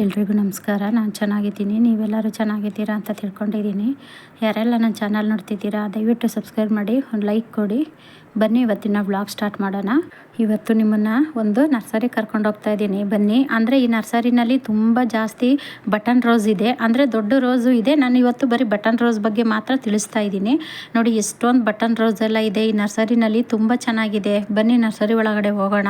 ಎಲ್ರಿಗೂ ನಮಸ್ಕಾರ. ನಾನು ಚೆನ್ನಾಗಿದ್ದೀನಿ. ನೀವೆಲ್ಲರೂ ಚೆನ್ನಾಗಿದ್ದೀರಾ ಅಂತ ತಿಳ್ಕೊಂಡಿದ್ದೀನಿ. ಯಾರೆಲ್ಲ ನನ್ನ ಚಾನಲ್ ನೋಡ್ತಿದ್ದೀರಾ, ದಯವಿಟ್ಟು ಸಬ್ಸ್ಕ್ರೈಬ್ ಮಾಡಿ, ಒಂದು ಲೈಕ್ ಕೊಡಿ. ಬನ್ನಿ ಇವತ್ತಿನ ವ್ಲಾಗ್ ಸ್ಟಾರ್ಟ್ ಮಾಡೋಣ. ಇವತ್ತು ನಿಮ್ಮನ್ನು ಒಂದು ನರ್ಸರಿ ಕರ್ಕೊಂಡು ಹೋಗ್ತಾ ಇದ್ದೀನಿ. ಬನ್ನಿ. ಅಂದರೆ ಈ ನರ್ಸರಿನಲ್ಲಿ ತುಂಬ ಜಾಸ್ತಿ ಬಟನ್ ರೋಸ್ ಇದೆ. ಅಂದರೆ ದೊಡ್ಡ ರೋಸು ಇದೆ. ನಾನು ಇವತ್ತು ಬರೀ ಬಟನ್ ರೋಸ್ ಬಗ್ಗೆ ಮಾತ್ರ ತಿಳಿಸ್ತಾ ಇದ್ದೀನಿ. ನೋಡಿ, ಎಷ್ಟೊಂದು ಬಟನ್ ರೋಸ್ ಎಲ್ಲ ಇದೆ. ಈ ನರ್ಸರಿನಲ್ಲಿ ತುಂಬ ಚೆನ್ನಾಗಿದೆ. ಬನ್ನಿ ನರ್ಸರಿ ಒಳಗಡೆ ಹೋಗೋಣ.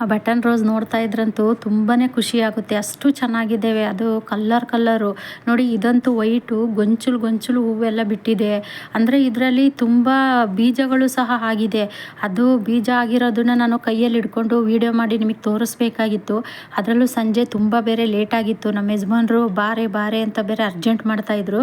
ಆ ಬಟನ್ ರೋಸ್ ನೋಡ್ತಾ ಇದ್ರಂತೂ ತುಂಬಾ ಖುಷಿ ಆಗುತ್ತೆ. ಅಷ್ಟು ಚೆನ್ನಾಗಿದ್ದೇವೆ. ಅದು ಕಲ್ಲರ್ ಕಲ್ಲರು. ನೋಡಿ, ಇದಂತೂ ವೈಟು, ಗೊಂಚಲು ಗೊಂಚಲು ಹೂವೆಲ್ಲ ಬಿಟ್ಟಿದೆ. ಅಂದರೆ ಇದರಲ್ಲಿ ತುಂಬ ಬೀಜಗಳು ಸಹ ಆಗಿದೆ. ಅದು ಬೀಜ ಆಗಿರೋದನ್ನ ನಾನು ಕೈಯಲ್ಲಿ ಹಿಡ್ಕೊಂಡು ವೀಡಿಯೋ ಮಾಡಿ ನಿಮಗೆ ತೋರಿಸ್ಬೇಕಾಗಿತ್ತು. ಅದರಲ್ಲೂ ಸಂಜೆ ತುಂಬ ಬೇರೆ ಲೇಟ್ ಆಗಿತ್ತು. ನಮ್ಮ ಯಜಮಾನರು, ಬಾರೆ ಬಾರೆ ಅಂತ ಬೇರೆ ಅರ್ಜೆಂಟ್ ಮಾಡ್ತಾಯಿದ್ರು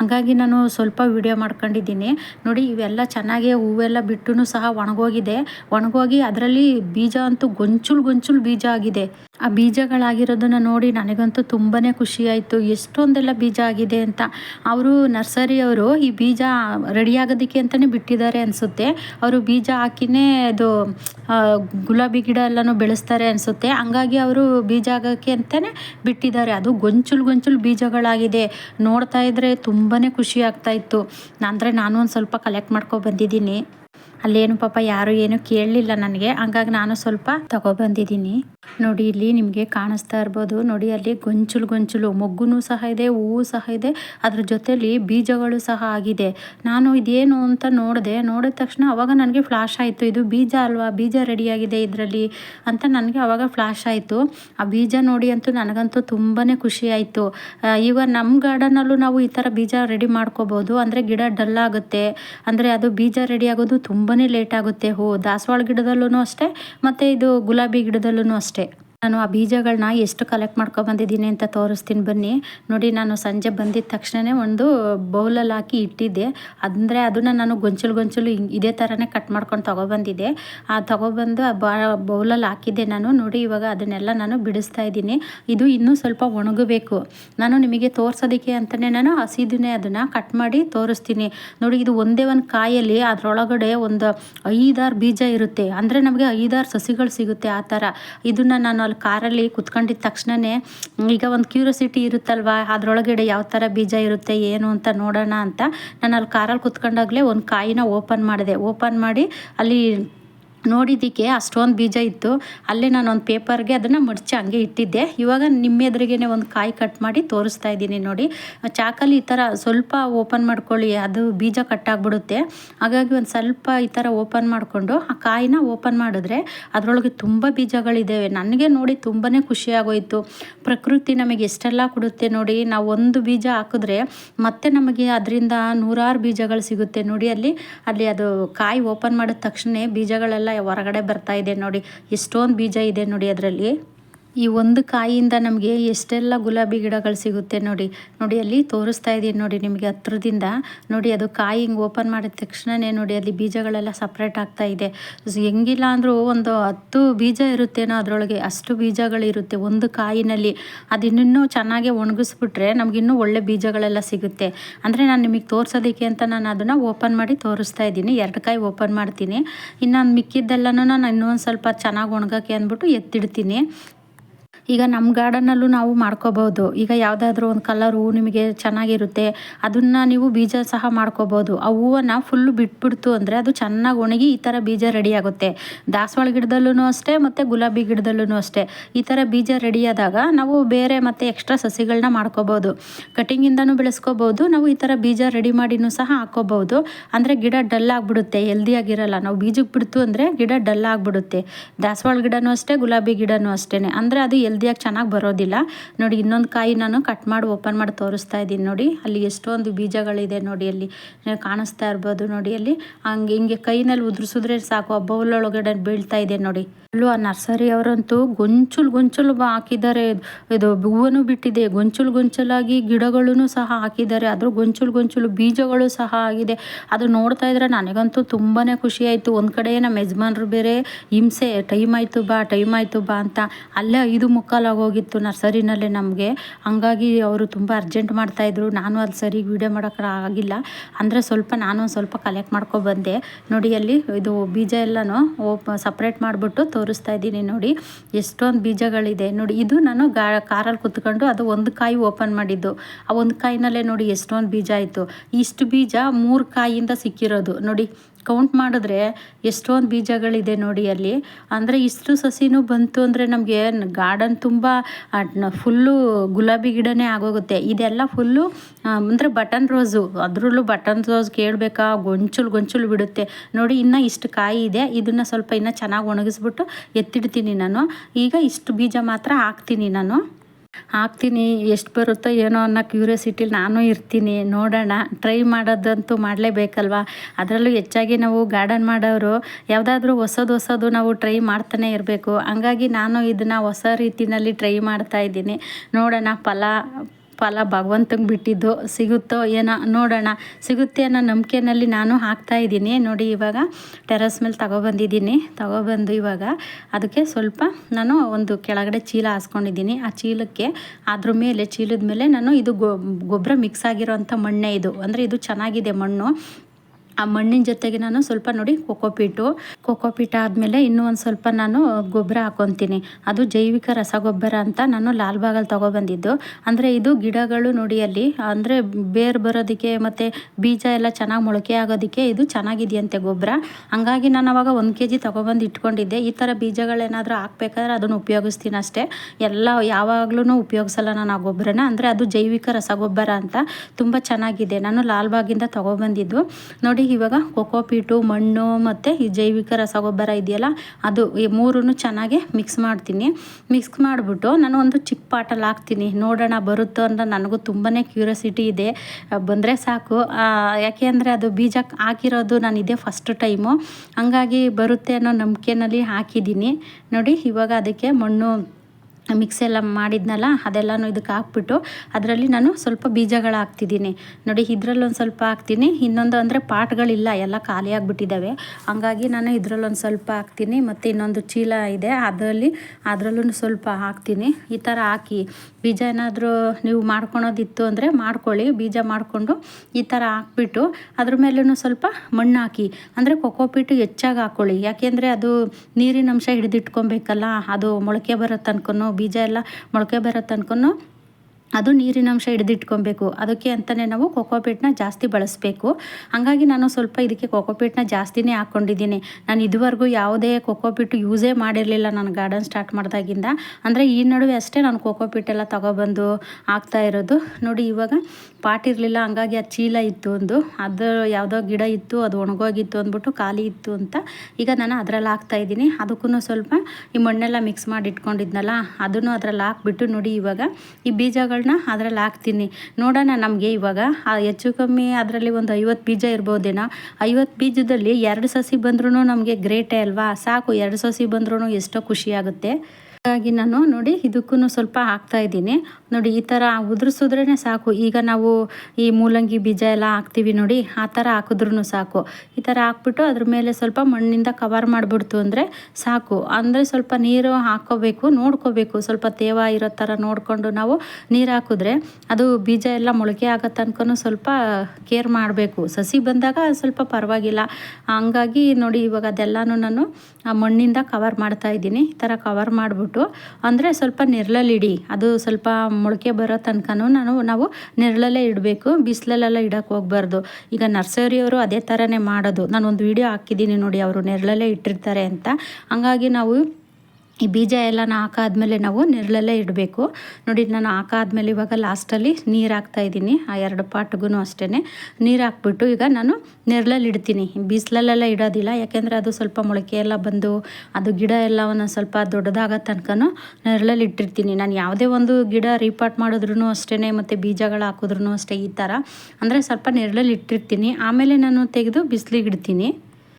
ಹಾಗಾಗಿ ನಾನು ಸ್ವಲ್ಪ ವೀಡಿಯೋ ಮಾಡ್ಕೊಂಡಿದ್ದೀನಿ. ನೋಡಿ, ಇವೆಲ್ಲ ಚೆನ್ನಾಗಿ ಹೂವೆಲ್ಲ ಬಿಟ್ಟು ಸಹ ಒಣಗೋಗಿದೆ. ಒಣಗೋಗಿ ಅದರಲ್ಲಿ ಬೀಜ ಅಂತೂ ಗೊಂಚುಳು ಗೊಂಚುಳು ಬೀಜ ಆಗಿದೆ. ಆ ಬೀಜಗಳಾಗಿರೋದನ್ನ ನೋಡಿ ನನಗಂತೂ ತುಂಬಾ ಖುಷಿ ಆಯಿತು ಎಷ್ಟೊಂದೆಲ್ಲ ಬೀಜ ಆಗಿದೆ ಅಂತ. ಅವರು ನರ್ಸರಿಯವರು ಈ ಬೀಜ ರೆಡಿ ಆಗೋದಕ್ಕೆ ಅಂತಲೇ ಬಿಟ್ಟಿದ್ದಾರೆ ಅನಿಸುತ್ತೆ. ಅವರು ಬೀಜ ಹಾಕಿನೇ ಅದು ಗುಲಾಬಿ ಗಿಡ ಎಲ್ಲನೂ ಬೆಳೆಸ್ತಾರೆ ಅನಿಸುತ್ತೆ. ಹಂಗಾಗಿ ಅವರು ಬೀಜ ಆಗೋಕ್ಕೆ ಅಂತಲೇ ಬಿಟ್ಟಿದ್ದಾರೆ. ಅದು ಗೊಂಚಲು ಗೊಂಚಲು ಬೀಜಗಳಾಗಿದೆ. ನೋಡ್ತಾ ಇದ್ದರೆ ತುಂಬಾ ಖುಷಿ ಆಗ್ತಾಯಿತ್ತು ಅಂದರೆ ನಾನು ಒಂದು ಸ್ವಲ್ಪ ಕಲೆಕ್ಟ್ ಮಾಡ್ಕೊ ಬಂದಿದ್ದೀನಿ. ಅಲ್ಲೇನು ಪಾಪ ಯಾರು ಏನು ಕೇಳಲಿಲ್ಲ ನನಗೆ. ಹಂಗಾಗಿ ನಾನು ಸ್ವಲ್ಪ ತಗೊಬಂದಿದ್ದೀನಿ ನೋಡಿ, ಇಲ್ಲಿ ನಿಮಗೆ ಕಾಣಿಸ್ತಾ ಇರ್ಬೋದು. ನೋಡಿ, ಅಲ್ಲಿ ಗೊಂಚಲು ಗೊಂಚಲು, ಮೊಗ್ಗುನೂ ಸಹ ಇದೆ, ಹೂವು ಸಹ ಇದೆ, ಅದ್ರ ಜೊತೆಯಲ್ಲಿ ಬೀಜಗಳು ಸಹ ಆಗಿದೆ. ನಾನು ಇದೇನು ಅಂತ ನೋಡಿದೆ. ನೋಡಿದ ತಕ್ಷಣ ಅವಾಗ ನನಗೆ ಫ್ಲಾಶ್ ಆಯಿತು. ಇದು ಬೀಜ ಅಲ್ವಾ? ಬೀಜ ರೆಡಿಯಾಗಿದೆ ಇದರಲ್ಲಿ ಅಂತ ನನಗೆ ಅವಾಗ ಫ್ಲಾಶ್ ಆಯಿತು. ಆ ಬೀಜ ನೋಡಿ ಅಂತೂ ನನಗಂತೂ ತುಂಬಾ ಖುಷಿ ಆಯಿತು. ಈಗ ನಮ್ಮ ಗಾರ್ಡನಲ್ಲೂ ನಾವು ಈ ಥರ ಬೀಜ ರೆಡಿ ಮಾಡ್ಕೋಬೋದು. ಅಂದರೆ ಗಿಡ ಡಲ್ ಆಗುತ್ತೆ ಅಂದರೆ ಅದು ಬೀಜ ರೆಡಿ ಆಗೋದು ತುಂಬ ಲೇಟ್ ಆಗುತ್ತೆ. ಹೋ ದಾಸವಾಳ ಗಿಡದಲ್ಲೂ ಅಷ್ಟೇ ಮತ್ತು ಇದು ಗುಲಾಬಿ ಗಿಡದಲ್ಲೂ ಅಷ್ಟೇ. ನಾನು ಆ ಬೀಜಗಳನ್ನ ಎಷ್ಟು ಕಲೆಕ್ಟ್ ಬಂದಿದ್ದೀನಿ ಅಂತ ತೋರಿಸ್ತೀನಿ ಬನ್ನಿ. ನೋಡಿ, ನಾನು ಸಂಜೆ ಬಂದಿದ್ದ ತಕ್ಷಣವೇ ಒಂದು ಬೌಲಲ್ಲಿ ಹಾಕಿ ಇಟ್ಟಿದ್ದೆ. ಅಂದರೆ ಅದನ್ನು ನಾನು ಗೊಂಚಲು ಗೊಂಚಲು ಇದೇ ಥರನೇ ಕಟ್ ಮಾಡ್ಕೊಂಡು ತೊಗೊಬಂದಿದ್ದೆ. ಆ ತೊಗೊಬಂದು ಆ ಬಾ ಬೌಲಲ್ಲಿ ಹಾಕಿದ್ದೆ ನಾನು. ನೋಡಿ, ಇವಾಗ ಅದನ್ನೆಲ್ಲ ನಾನು ಬಿಡಿಸ್ತಾ ಇದ್ದೀನಿ. ಇದು ಇನ್ನೂ ಸ್ವಲ್ಪ ಒಣಗಬೇಕು. ನಾನು ನಿಮಗೆ ತೋರಿಸೋದಕ್ಕೆ ಅಂತಲೇ ನಾನು ಹಸಿದನ್ನೇ ಅದನ್ನು ಕಟ್ ಮಾಡಿ ತೋರಿಸ್ತೀನಿ. ನೋಡಿ, ಇದು ಒಂದೇ ಒಂದು ಕಾಯಲ್ಲಿ ಅದರೊಳಗಡೆ ಒಂದು ಐದಾರು ಬೀಜ ಇರುತ್ತೆ. ಅಂದರೆ ನಮಗೆ ಐದಾರು ಸಸಿಗಳು ಸಿಗುತ್ತೆ ಆ ಥರ ಇದನ್ನು ನಾನು ಅಲ್ಲಿ ಕಾರಲ್ಲಿ ಕುತ್ಕೊಂಡಿದ್ದ ತಕ್ಷಣನೇ ಈಗ ಒಂದು ಕ್ಯೂರಿಯಾಸಿಟಿ ಇರುತ್ತಲ್ವಾ? ಅದರೊಳಗಡೆ ಯಾವ ಥರ ಬೀಜ ಇರುತ್ತೆ, ಏನು ಅಂತ ನೋಡೋಣ ಅಂತ ನಾನು ಅಲ್ಲಿ ಕಾರಲ್ಲಿ ಕುತ್ಕೊಂಡಾಗಲೇ ಒಂದು ಕಾಯಿನ ಓಪನ್ ಮಾಡಿದೆ. ಓಪನ್ ಮಾಡಿ ಅಲ್ಲಿ ನೋಡಿದ್ದಕ್ಕೆ ಅಷ್ಟೊಂದು ಬೀಜ ಇತ್ತು. ಅಲ್ಲೇ ನಾನು ಒಂದು ಪೇಪರ್ಗೆ ಅದನ್ನು ಮಡಚಿ ಹಂಗೆ ಇಟ್ಟಿದ್ದೆ. ಇವಾಗ ನಿಮ್ಮ ಎದುರಿಗೆ ಒಂದು ಕಾಯಿ ಕಟ್ ಮಾಡಿ ತೋರಿಸ್ತಾ ಇದ್ದೀನಿ ನೋಡಿ. ಚಾಕಲ್ಲಿ ಈ ಥರ ಸ್ವಲ್ಪ ಓಪನ್ ಮಾಡ್ಕೊಳ್ಳಿ, ಅದು ಬೀಜ ಕಟ್ಟಾಗ್ಬಿಡುತ್ತೆ ಹಾಗಾಗಿ ಒಂದು ಸ್ವಲ್ಪ ಈ ಥರ ಓಪನ್ ಮಾಡಿಕೊಂಡು ಆ ಕಾಯಿನ ಓಪನ್ ಮಾಡಿದ್ರೆ ಅದರೊಳಗೆ ತುಂಬ ಬೀಜಗಳಿದ್ದಾವೆ ನನಗೆ ನೋಡಿ ತುಂಬಾ ಖುಷಿಯಾಗೋಯಿತು ಪ್ರಕೃತಿ ನಮಗೆ ಎಷ್ಟೆಲ್ಲ ಕೊಡುತ್ತೆ ನೋಡಿ. ನಾವು ಒಂದು ಬೀಜ ಹಾಕಿದ್ರೆ ಮತ್ತೆ ನಮಗೆ ಅದರಿಂದ ನೂರಾರು ಬೀಜಗಳು ಸಿಗುತ್ತೆ ನೋಡಿ ಅಲ್ಲಿ. ಅಲ್ಲಿ ಅದು ಕಾಯಿ ಓಪನ್ ಮಾಡಿದ ತಕ್ಷಣ ಬೀಜಗಳೆಲ್ಲ ಹೊರಗಡೆ ಬರ್ತಾ ಇದೆ ನೋಡಿ. ಎಷ್ಟೊಂದು ಬೀಜ ಇದೆ ನೋಡಿ ಅದರಲ್ಲಿ. ಈ ಒಂದು ಕಾಯಿಯಿಂದ ನಮಗೆ ಎಷ್ಟೆಲ್ಲ ಗುಲಾಬಿ ಗಿಡಗಳು ಸಿಗುತ್ತೆ ನೋಡಿ ನೋಡಿ ಅಲ್ಲಿ ತೋರಿಸ್ತಾ ಇದ್ದೀನಿ ನೋಡಿ ನಿಮಗೆ ಹತ್ರದಿಂದ. ನೋಡಿ ಅದು ಕಾಯಿ ಹಿಂಗೆ ಓಪನ್ ಮಾಡಿದ ತಕ್ಷಣವೇ ನೋಡಿ ಅಲ್ಲಿ ಬೀಜಗಳೆಲ್ಲ ಸಪ್ರೇಟ್ ಆಗ್ತಾ ಇದೆ. ಹೆಂಗಿಲ್ಲ ಅಂದರೂ ಒಂದು ಹತ್ತು ಬೀಜ ಇರುತ್ತೇನೋ ಅದರೊಳಗೆ ಅಷ್ಟು ಬೀಜಗಳಿರುತ್ತೆ ಒಂದು ಕಾಯಿನಲ್ಲಿ. ಅದಿನ್ನೂ ಚೆನ್ನಾಗಿ ಒಣಗಿಸ್ಬಿಟ್ರೆ ನಮಗಿನ್ನೂ ಒಳ್ಳೆ ಬೀಜಗಳೆಲ್ಲ ಸಿಗುತ್ತೆ. ಅಂದರೆ ನಾನು ನಿಮಗೆ ತೋರಿಸೋದಕ್ಕೆ ಅಂತ ನಾನು ಅದನ್ನು ಓಪನ್ ಮಾಡಿ ತೋರಿಸ್ತಾ ಇದ್ದೀನಿ. ಎರಡು ಕಾಯಿ ಓಪನ್ ಮಾಡ್ತೀನಿ. ಇನ್ನೊಂದು ಮಿಕ್ಕಿದ್ದೆಲ್ಲನೂ ನಾನು ಇನ್ನೊಂದು ಸ್ವಲ್ಪ ಚೆನ್ನಾಗಿ ಒಣಗೋಕ್ಕೆ ಅಂದ್ಬಿಟ್ಟು ಎತ್ತಿಡ್ತೀನಿ. ಈಗ ನಮ್ಮ ಗಾರ್ಡನಲ್ಲೂ ನಾವು ಮಾಡ್ಕೋಬೋದು. ಈಗ ಯಾವುದಾದ್ರೂ ಒಂದು ಕಲರ್ ಹೂವು ನಿಮಗೆ ಚೆನ್ನಾಗಿರುತ್ತೆ, ಅದನ್ನು ನೀವು ಬೀಜ ಸಹ ಮಾಡ್ಕೋಬೋದು. ಆ ಹೂವನ್ನು ಫುಲ್ಲು ಬಿಟ್ಬಿಡ್ತು ಅಂದರೆ ಅದು ಚೆನ್ನಾಗಿ ಒಣಗಿ ಈ ಥರ ಬೀಜ ರೆಡಿ ಆಗುತ್ತೆ. ದಾಸವಾಳ ಗಿಡದಲ್ಲೂ ಅಷ್ಟೇ ಮತ್ತು ಗುಲಾಬಿ ಗಿಡದಲ್ಲೂ ಅಷ್ಟೇ. ಈ ಥರ ಬೀಜ ರೆಡಿಯಾದಾಗ ನಾವು ಬೇರೆ ಮತ್ತು ಎಕ್ಸ್ಟ್ರಾ ಸಸಿಗಳನ್ನ ಮಾಡ್ಕೋಬೋದು. ಕಟಿಂಗಿಂದನೂ ಬೆಳೆಸ್ಕೋಬೋದು, ನಾವು ಈ ಥರ ಬೀಜ ರೆಡಿ ಮಾಡಿನೂ ಸಹ ಹಾಕೋಬೋದು ಅಂದರೆ ಗಿಡ ಡಲ್ ಆಗಿಬಿಡುತ್ತೆ ಹೆಲ್ದಿಯಾಗಿರಲ್ಲ ನಾವು ಬೀಜಕ್ಕೆ ಬಿಡ್ತು ಅಂದರೆ ಗಿಡ ಡಲ್ ಆಗಿಬಿಡುತ್ತೆ. ದಾಸವಾಳ ಗಿಡನೂ ಅಷ್ಟೇ, ಗುಲಾಬಿ ಗಿಡನೂ ಅಷ್ಟೇ ಅಂದರೆ ಅದು ಹೆಲ್ದಿಯಾಗಿ ಚೆನ್ನಾಗಿ ಬರೋದಿಲ್ಲ. ನೋಡಿ, ಇನ್ನೊಂದು ಕಾಯಿ ನಾನು ಕಟ್ ಮಾಡಿ ಓಪನ್ ಮಾಡಿ ತೋರಿಸ್ತಾ ಇದ್ದೀನಿ ನೋಡಿ. ಅಲ್ಲಿ ಎಷ್ಟೊಂದು ಬೀಜಗಳಿದೆ ನೋಡಿ, ಅಲ್ಲಿ ಕಾಣಿಸ್ತಾ ಇರ್ಬೋದು ನೋಡಿ, ಅಲ್ಲಿ ಹಂಗೆ ಹಿಂಗೆ ಕೈನಲ್ಲಿ ಉದುರಿಸಿದ್ರೆ ಸಾಕು. ಹಬ್ಬ ಹುಲ್ಲೊಳಗಡೆ ಬೀಳ್ತಾ ಇದೆ ನೋಡಿ. ಅಲ್ಲೂ ಆ ನರ್ಸರಿ ಅವರಂತೂ ಗೊಂಚಲು ಗೊಂಚಲು ಹಾಕಿದ್ದಾರೆ. ಇದು ಹೂವನ್ನು ಬಿಟ್ಟಿದೆ. ಗೊಂಚಲು ಗೊಂಚಲಾಗಿ ಗಿಡಗಳೂ ಸಹ ಹಾಕಿದ್ದಾರೆ. ಅದ್ರ ಗೊಂಚಲು ಗೊಂಚಲು ಬೀಜಗಳು ಸಹ ಆಗಿದೆ. ಅದು ನೋಡ್ತಾ ಇದ್ರೆ ನನಗಂತೂ ತುಂಬಾ ಖುಷಿ ಆಯಿತು. ಒಂದು ಕಡೆ ನಮ್ಮ ಯಜಮಾನ್ರು ಬೇರೆ ಹಿಂಸೆ, ಟೈಮ್ ಆಯಿತು ಬಾ, ಟೈಮ್ ಆಯ್ತು ಬಾ ಅಂತ. ಅಲ್ಲೇ ಐದು ಮುಕ್ಕಾಲಾಗೋಗಿತ್ತು ನರ್ಸರಿನಲ್ಲೇ ನಮಗೆ. ಹಂಗಾಗಿ ಅವರು ತುಂಬ ಅರ್ಜೆಂಟ್ ಮಾಡ್ತಾಯಿದ್ರು ನಾನು ಅದು ಸರಿ ವೀಡಿಯೋ ಮಾಡೋಕೆ ಆಗಿಲ್ಲ. ಅಂದರೆ ಸ್ವಲ್ಪ ನಾನು ಸ್ವಲ್ಪ ಕಲೆಕ್ಟ್ ಮಾಡ್ಕೊಬಂದೆ ನೋಡಿ ಅಲ್ಲಿ ಇದು ಬೀಜ ಎಲ್ಲನೂ ಓಪ್ ಸಪ್ರೇಟ್ ಮಾಡಿಬಿಟ್ಟು ತೋರಿಸ್ತಾ ಇದ್ದೀನಿ ನೋಡಿ. ಎಷ್ಟೊಂದು ಬೀಜಗಳಿದೆ. ನೋಡಿ ಇದು ನಾನು ಗಾ ಕಾರಲ್ಲಿ ಕುತ್ಕೊಂಡು ಅದು ಒಂದು ಕಾಯಿ ಓಪನ್ ಮಾಡಿದ್ದು. ಆ ಒಂದು ಕಾಯಿನಲ್ಲೇ ನೋಡಿ ಎಷ್ಟೊಂದು ಬೀಜ ಆಯಿತು. ಇಷ್ಟು ಬೀಜ ಮೂರು ಕಾಯಿಯಿಂದ ಸಿಕ್ಕಿರೋದು. ನೋಡಿ ಕೌಂಟ್ ಮಾಡಿದ್ರೆ ಎಷ್ಟೊಂದು ಬೀಜಗಳಿದೆ ನೋಡಿ ಅಲ್ಲಿ. ಅಂದರೆ ಇಷ್ಟು ಸಸಿನೂ ಬಂತು ಅಂದರೆ ನಮಗೆ ಗಾರ್ಡನ್ ತುಂಬ ಫುಲ್ಲು ಗುಲಾಬಿ ಗಿಡನೇ ಆಗೋಗುತ್ತೆ. ಇದೆಲ್ಲ ಫುಲ್ಲು ಅಂದರೆ ಬಟನ್ ರೋಸು. ಅದರಲ್ಲೂ ಬಟನ್ ರೋಸ್ ಕೇಳಬೇಕಾ? ಗೊಂಚಲು ಗೊಂಚಲು ಬಿಡುತ್ತೆ. ನೋಡಿ ಇನ್ನೂ ಇಷ್ಟು ಕಾಯಿ ಇದೆ. ಇದನ್ನು ಸ್ವಲ್ಪ ಇನ್ನೂ ಚೆನ್ನಾಗಿ ಒಣಗಿಸ್ಬಿಟ್ಟು ಎತ್ತಿಡ್ತೀನಿ ನಾನು. ಈಗ ಇಷ್ಟು ಬೀಜ ಮಾತ್ರ ಹಾಕ್ತೀನಿ ನಾನು. ಹಾಕ್ತೀನಿ, ಎಷ್ಟು ಬರುತ್ತೋ ಏನೋ ಅನ್ನೋ ಕ್ಯೂರಿಯಾಸಿಟಿಲಿ ನಾನು ಇರ್ತೀನಿ. ನೋಡೋಣ ಟ್ರೈ ಮಾಡೋದಂತೂ ಮಾಡಲೇಬೇಕಲ್ವ? ಅದರಲ್ಲೂ ಹೆಚ್ಚಾಗಿ ನಾವು ಗಾರ್ಡನ್ ಮಾಡೋರು ಯಾವುದಾದ್ರೂ ಹೊಸದು ಹೊಸದು ನಾವು ಟ್ರೈ ಮಾಡ್ತಾನೆ ಇರಬೇಕು. ಹಂಗಾಗಿ ನಾನು ಇದನ್ನು ಹೊಸ ರೀತಿಯಲ್ಲಿ ಟ್ರೈ ಮಾಡ್ತಾ ಇದ್ದೀನಿ. ನೋಡೋಣ, ಫಲ ಫಲ ಭಗವಂತಂಗೆ ಬಿಟ್ಟಿದ್ದು ಸಿಗುತ್ತೋ ಏನೋ ನೋಡೋಣ. ಸಿಗುತ್ತೆ ಅನ್ನೋ ನಂಬಿಕೆನಲ್ಲಿ ನಾನು ಹಾಕ್ತಾ ಇದ್ದೀನಿ. ನೋಡಿ ಇವಾಗ ಟೆರಸ್ ಮೇಲೆ ತಗೊಬಂದಿದ್ದೀನಿ. ತಗೊಬಂದು ಇವಾಗ ಅದಕ್ಕೆ ಸ್ವಲ್ಪ ನಾನು ಒಂದು ಕೆಳಗಡೆ ಚೀಲ ಹಾಸ್ಕೊಂಡಿದ್ದೀನಿ. ಆ ಚೀಲಕ್ಕೆ ಅದ್ರ ಮೇಲೆ, ಚೀಲದ ಮೇಲೆ ನಾನು ಇದು ಗೊಬ್ಬರ ಮಿಕ್ಸ್ ಆಗಿರೋವಂಥ ಮಣ್ಣೆ ಇದು. ಅಂದರೆ ಇದು ಚೆನ್ನಾಗಿದೆ ಮಣ್ಣು. ಆ ಮಣ್ಣಿನ ಜೊತೆಗೆ ನಾನು ಸ್ವಲ್ಪ ನೋಡಿ ಕೊಕೋಪೀಟು ಕೊಕೋಪೀಟ ಆದಮೇಲೆ ಇನ್ನೂ ಒಂದು ಸ್ವಲ್ಪ ನಾನು ಗೊಬ್ಬರ ಹಾಕೊತೀನಿ. ಅದು ಜೈವಿಕ ರಸಗೊಬ್ಬರ ಅಂತ ನಾನು ಲಾಲ್ಬಾಗಲ್ಲಿ ತೊಗೊಬಂದಿದ್ದು. ಅಂದರೆ ಇದು ಗಿಡಗಳು ನೋಡಿ ಅಲ್ಲಿ. ಅಂದರೆ ಬೇರು ಬರೋದಕ್ಕೆ ಮತ್ತು ಬೀಜ ಎಲ್ಲ ಚೆನ್ನಾಗಿ ಮೊಳಕೆ ಆಗೋದಕ್ಕೆ ಇದು ಚೆನ್ನಾಗಿದೆಯಂತೆ ಗೊಬ್ಬರ. ಹಂಗಾಗಿ ನಾನು ಅವಾಗ ಒಂದು ಕೆ ಜಿ ತೊಗೊಬಂದು ಇಟ್ಕೊಂಡಿದ್ದೆ. ಈ ಥರ ಬೀಜಗಳೇನಾದರೂ ಹಾಕ್ಬೇಕಾದ್ರೆ ಅದನ್ನು ಉಪಯೋಗಿಸ್ತೀನಿ ಅಷ್ಟೇ. ಎಲ್ಲ ಯಾವಾಗಲೂ ಉಪಯೋಗಿಸಲ್ಲ ನಾನು ಆ ಗೊಬ್ಬರನ. ಅಂದರೆ ಅದು ಜೈವಿಕ ರಸಗೊಬ್ಬರ ಅಂತ ತುಂಬ ಚೆನ್ನಾಗಿದೆ. ನಾನು ಲಾಲ್ಬಾಗಿಂದ ತೊಗೊಬಂದಿದ್ದು. ನೋಡಿ ಇವಾಗ ಕೊಕೋಪೀಟು ಮಣ್ಣು ಮತ್ತು ಈ ಜೈವಿಕ ರಸಗೊಬ್ಬರ ಇದೆಯಲ್ಲ, ಅದು ಈ ಮೂರೂ ಚೆನ್ನಾಗಿ ಮಿಕ್ಸ್ ಮಾಡ್ತೀನಿ. ಮಿಕ್ಸ್ ಮಾಡಿಬಿಟ್ಟು ನಾನು ಒಂದು ಚಿಕ್ಕ ಪಾಟಲ್ಲಿ ಹಾಕ್ತೀನಿ. ನೋಡೋಣ ಬರುತ್ತೋ ಅಂತ ನನಗೂ ತುಂಬಾ ಕ್ಯೂರಿಯಾಸಿಟಿ ಇದೆ. ಬಂದರೆ ಸಾಕು. ಯಾಕೆ ಅಂದರೆ ಅದು ಬೀಜ ಹಾಕಿರೋದು ನಾನು ಇದೇ ಫಸ್ಟ್ ಟೈಮು ಹಂಗಾಗಿ ಬರುತ್ತೆ ಅನ್ನೋ ನಂಬಿಕೆನಲ್ಲಿ ಹಾಕಿದ್ದೀನಿ. ನೋಡಿ, ಇವಾಗ ಅದಕ್ಕೆ ಮಣ್ಣು ಮಿಕ್ಸ್ ಎಲ್ಲ ಮಾಡಿದ್ನಲ್ಲ, ಅದೆಲ್ಲನೂ ಇದಕ್ಕೆ ಹಾಕ್ಬಿಟ್ಟು ಅದರಲ್ಲಿ ನಾನು ಸ್ವಲ್ಪ ಬೀಜಗಳು ಹಾಕ್ತಿದ್ದೀನಿ. ನೋಡಿ, ಇದರಲ್ಲೊಂದು ಸ್ವಲ್ಪ ಹಾಕ್ತೀನಿ. ಇನ್ನೊಂದು ಅಂದರೆ ಪಾಟ್ಗಳಿಲ್ಲ, ಎಲ್ಲ ಖಾಲಿ ಆಗಿಬಿಟ್ಟಿದ್ದಾವೆ. ಹಂಗಾಗಿ ನಾನು ಇದರಲ್ಲೊಂದು ಸ್ವಲ್ಪ ಹಾಕ್ತೀನಿ. ಮತ್ತು ಇನ್ನೊಂದು ಚೀಲ ಇದೆ, ಅದರಲ್ಲಿ ಅದರಲ್ಲೂ ಸ್ವಲ್ಪ ಹಾಕ್ತೀನಿ. ಈ ಥರ ಹಾಕಿ, ಬೀಜ ಏನಾದರೂ ನೀವು ಮಾಡ್ಕೊಳೋದಿತ್ತು ಅಂದರೆ ಮಾಡ್ಕೊಳ್ಳಿ. ಬೀಜ ಮಾಡಿಕೊಂಡು ಈ ಥರ ಹಾಕ್ಬಿಟ್ಟು ಅದ್ರ ಮೇಲೂ ಸ್ವಲ್ಪ ಮಣ್ಣು ಹಾಕಿ. ಅಂದರೆ ಕೊಕೋಪಿಟ್ಟು ಹೆಚ್ಚಾಗಿ ಹಾಕ್ಕೊಳ್ಳಿ ಯಾಕೆಂದರೆ ಅದು ನೀರಿನ ಅಂಶ ಹಿಡಿದಿಟ್ಕೊಬೇಕಲ್ಲ, ಅದು ಮೊಳಕೆ ಬರೋ ಬೀಜ ಎಲ್ಲ ಮೊಳಕೆ ಬರೋ ತನಕನೂ ಅದು ನೀರಿನ ಅಂಶ ಹಿಡಿದಿಟ್ಕೊಬೇಕು. ಅದಕ್ಕೆ ಅಂತಲೇ ನಾವು ಕೊಕೋಪೀಟ್ನ ಜಾಸ್ತಿ ಬಳಸಬೇಕು. ಹಾಗಾಗಿ ನಾನು ಸ್ವಲ್ಪ ಇದಕ್ಕೆ ಕೊಕೋಪೀಟ್ನ ಜಾಸ್ತಿನೇ ಹಾಕ್ಕೊಂಡಿದ್ದೀನಿ ನಾನು ಇದುವರೆಗೂ ಯಾವುದೇ ಕೊಕೋಪೀಟು ಯೂಸೇ ಮಾಡಿರಲಿಲ್ಲ ನಾನು ಗಾರ್ಡನ್ ಸ್ಟಾರ್ಟ್ ಮಾಡಿದಾಗಿಂದ. ಅಂದರೆ ಈ ನಡುವೆ ಅಷ್ಟೇ ನಾನು ಕೊಕೋಪೀಟ್ ಎಲ್ಲ ತೊಗೊಬಂದು ಹಾಕ್ತಾ ಇರೋದು. ನೋಡಿ ಇವಾಗ ಪಾಟ್ ಇರಲಿಲ್ಲ, ಹಂಗಾಗಿ ಆ ಚೀಲ ಇತ್ತು ಒಂದು. ಅದು ಯಾವುದೋ ಗಿಡ ಇತ್ತು, ಅದು ಒಣಗೋಗಿತ್ತು ಅಂದ್ಬಿಟ್ಟು ಖಾಲಿ ಇತ್ತು ಅಂತ ಈಗ ನಾನು ಅದರಲ್ಲಿ ಹಾಕ್ತಾ ಇದ್ದೀನಿ. ಅದಕ್ಕೂ ಸ್ವಲ್ಪ ಈ ಮಣ್ಣೆಲ್ಲ ಮಿಕ್ಸ್ ಮಾಡಿ ಇಟ್ಕೊಂಡಿದ್ನಲ್ಲ ಅದನ್ನು ಅದರಲ್ಲಿ ಹಾಕ್ಬಿಟ್ಟು ನೋಡಿ ಇವಾಗ ಈ ಬೀಜಗಳು ಅದರಲ್ಲಿ ಹಾಕ್ತೀನಿ. ನೋಡೋಣ ನಮಗೆ ಇವಾಗ ಹೆಚ್ಚು ಕಮ್ಮಿ ಅದರಲ್ಲಿ ಒಂದು ಐವತ್ತು ಬೀಜ ಇರ್ಬೋದೇನೋ, ಐವತ್ತು ಬೀಜದಲ್ಲಿ ಎರಡು ಸಸಿ ಬಂದ್ರೂ ನಮಗೆ ಗ್ರೇಟೇ ಅಲ್ವಾ? ಸಾಕು, ಎರಡು ಸಸಿ ಬಂದ್ರೂ ಎಷ್ಟೋ ಖುಷಿಯಾಗುತ್ತೆ ಹಾಗಾಗಿ ನಾನು ನೋಡಿ ಇದಕ್ಕೂ ಸ್ವಲ್ಪ ಹಾಕ್ತಾ ಇದ್ದೀನಿ. ನೋಡಿ, ಈ ಥರ ಉದುರಿಸಿದ್ರೇ ಸಾಕು. ಈಗ ನಾವು ಈ ಮೂಲಂಗಿ ಬೀಜ ಎಲ್ಲ ಹಾಕ್ತೀವಿ ನೋಡಿ, ಆ ಥರ ಹಾಕಿದ್ರೂ ಸಾಕು. ಈ ಥರ ಹಾಕ್ಬಿಟ್ಟು ಅದ್ರ ಮೇಲೆ ಸ್ವಲ್ಪ ಮಣ್ಣಿಂದ ಕವರ್ ಮಾಡಿಬಿಡ್ತು ಅಂದರೆ ಸಾಕು. ಅಂದರೆ ಸ್ವಲ್ಪ ನೀರು ಹಾಕ್ಕೋಬೇಕು ನೋಡ್ಕೋಬೇಕು. ಸ್ವಲ್ಪ ತೇವ ಇರೋ ಥರ ನೋಡಿಕೊಂಡು ನಾವು ನೀರು ಹಾಕಿದ್ರೆ ಅದು ಬೀಜ ಎಲ್ಲ ಮೊಳಕೆ ಆಗೋ ತನಕ ಸ್ವಲ್ಪ ಕೇರ್ ಮಾಡಬೇಕು. ಸಸಿ ಬಂದಾಗ ಸ್ವಲ್ಪ ಪರವಾಗಿಲ್ಲ. ಹಂಗಾಗಿ ನೋಡಿ ಇವಾಗ ಅದೆಲ್ಲನೂ ನಾನು ಮಣ್ಣಿಂದ ಕವರ್ ಮಾಡ್ತಾ ಇದ್ದೀನಿ. ಈ ಥರ ಕವರ್ ಮಾಡಿಬಿಟ್ಟು ಅಂದರೆ ಸ್ವಲ್ಪ ನೆರಳಲ್ಲಿಡಿ. ಅದು ಸ್ವಲ್ಪ ಮೊಳಕೆ ಬರೋ ತನಕನೂ ನಾನು, ನಾವು ನೆರಳಲ್ಲೇ ಇಡಬೇಕು, ಬಿಸಿಲಲ್ಲೆಲ್ಲ ಇಡೋಕೆ ಹೋಗ್ಬಾರ್ದು. ಈಗ ನರ್ಸರಿಯವರು ಅದೇ ಥರನೇ ಮಾಡೋದು. ನಾನು ಒಂದು ವೀಡಿಯೋ ಹಾಕಿದ್ದೀನಿ ನೋಡಿ, ಅವರು ನೆರಳಲ್ಲೇ ಇಟ್ಟಿರ್ತಾರೆ ಅಂತ. ಹಂಗಾಗಿ ನಾವು ಈ ಬೀಜ ಎಲ್ಲನ ಹಾಕಾದ್ಮೇಲೆ ನಾವು ನೆರಳಲ್ಲೇ ಇಡಬೇಕು. ನೋಡಿ, ನಾನು ಹಾಕಾದ್ಮೇಲೆ ಇವಾಗ ಲಾಸ್ಟಲ್ಲಿ ನೀರು ಹಾಕ್ತಾ ಇದ್ದೀನಿ. ಆ ಎರಡು ಪಾಟ್ಗೂ ಅಷ್ಟೇ ನೀರು ಹಾಕ್ಬಿಟ್ಟು ಈಗ ನಾನು ನೆರಳಲ್ಲಿ ಇಡ್ತೀನಿ. ಬಿಸಿಲಲ್ಲೆಲ್ಲ ಇಡೋದಿಲ್ಲ. ಯಾಕೆಂದರೆ ಅದು ಸ್ವಲ್ಪ ಮೊಳಕೆ ಎಲ್ಲ ಬಂದು, ಅದು ಗಿಡ ಎಲ್ಲವನ್ನು ಸ್ವಲ್ಪ ದೊಡ್ಡದಾಗೋ ತನಕನೂ ನೆರಳಲ್ಲಿ ಇಟ್ಟಿರ್ತೀನಿ. ನಾನು ಯಾವುದೇ ಒಂದು ಗಿಡ ರೀಪಾಟ್ ಮಾಡಿದ್ರೂ ಅಷ್ಟೇ ಮತ್ತು ಬೀಜಗಳು ಹಾಕಿದ್ರೂ ಅಷ್ಟೇ ಈ ಥರ. ಅಂದರೆ ಸ್ವಲ್ಪ ನೆರಳಲ್ಲಿ ಇಟ್ಟಿರ್ತೀನಿ. ಆಮೇಲೆ ನಾನು ತೆಗೆದು ಬಿಸಿಲಿಗೆ ಇಡ್ತೀನಿ.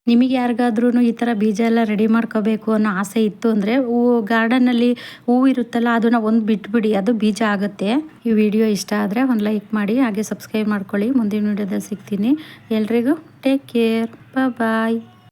ನಿಮಗೆ ಯಾರಿಗಾದ್ರೂ ಈ ಥರ ಬೀಜ ಎಲ್ಲ ರೆಡಿ ಮಾಡ್ಕೋಬೇಕು ಅನ್ನೋ ಆಸೆ ಇತ್ತು ಅಂದರೆ ಹೂವು ಗಾರ್ಡನಲ್ಲಿ ಹೂವು ಇರುತ್ತಲ್ಲ, ಅದನ್ನು ಒಂದು ಬಿಟ್ಬಿಡಿ, ಅದು ಬೀಜ ಆಗುತ್ತೆ. ಈ ವಿಡಿಯೋ ಇಷ್ಟ ಆದರೆ ಒಂದು ಲೈಕ್ ಮಾಡಿ, ಹಾಗೆ ಸಬ್ಸ್ಕ್ರೈಬ್ ಮಾಡ್ಕೊಳ್ಳಿ. ಮುಂದಿನ ವಿಡಿಯೋದಲ್ಲಿ ಸಿಗ್ತೀನಿ. ಎಲ್ರಿಗೂ ಟೇಕ್ ಕೇರ್ ಬಾಯ್